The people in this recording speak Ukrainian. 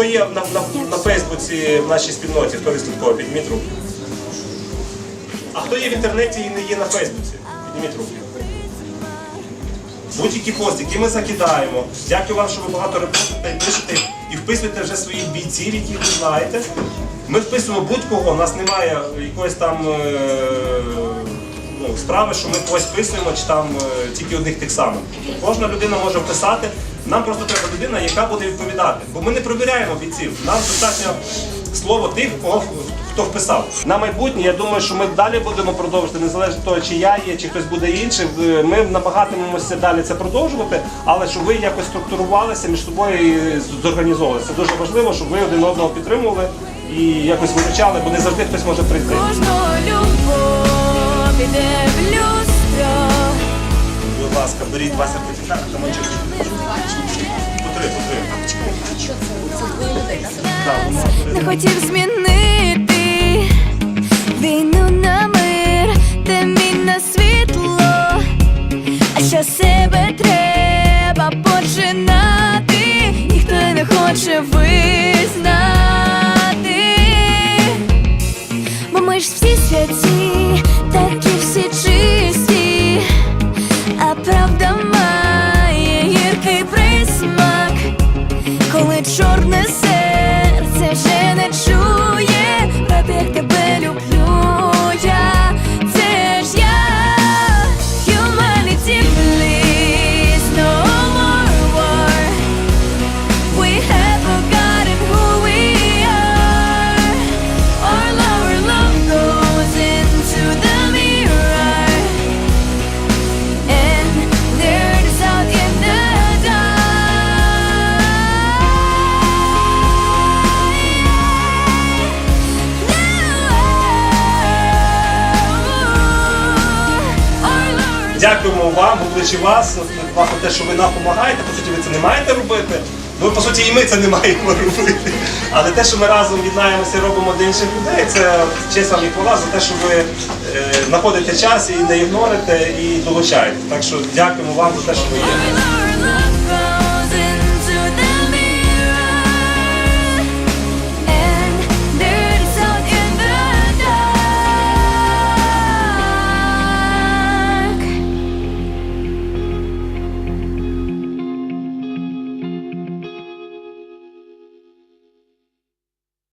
Хто є на, на, на Фейсбуці в нашій спільноті, хто відслідковує, підніміть руку. А хто є в інтернеті і не є на Фейсбуці? Підніміть руку. Будь-які пости, які ми закидаємо. Дякую вам, що ви багато репостите пишете і вписуєте вже своїх бійців, яких ви знаєте. Ми вписуємо будь-кого, у нас немає якоїсь там е, ну, справи, що ми когось вписуємо, чи там е, тільки одних тих самих. Кожна людина може вписати. Нам просто треба людина, яка буде відповідати. Бо ми не перевіряємо бійців. Нам достатньо слово тих, кого хто вписав. На майбутнє, я думаю, що ми далі будемо продовжувати, незалежно від того, чи я є, чи хтось буде інший. Ми намагатимемося далі це продовжувати, але щоб ви якось структурувалися між собою і зорганізовувалися. Це дуже важливо, щоб ви один одного підтримували і якось виручали, бо не завжди хтось може прийти. Беріть два сертифікати та мочок. По Не хотів змінити війну на мир, темінь на світло, а що себе треба починати, ніхто не хоче визнати, бо ми ж всі святі, такі Hey, Дякуємо вам, будучи вас, за те, що ви нам допомагаєте. По суті, ви це не маєте робити. Ну, по суті, і ми це не маємо робити. Але те, що ми разом єднаємося і робимо для інших людей, це честь вам і хвала за те, що ви е, знаходите час і не ігнорите, і долучаєте. Так що дякуємо вам за те, що ви є.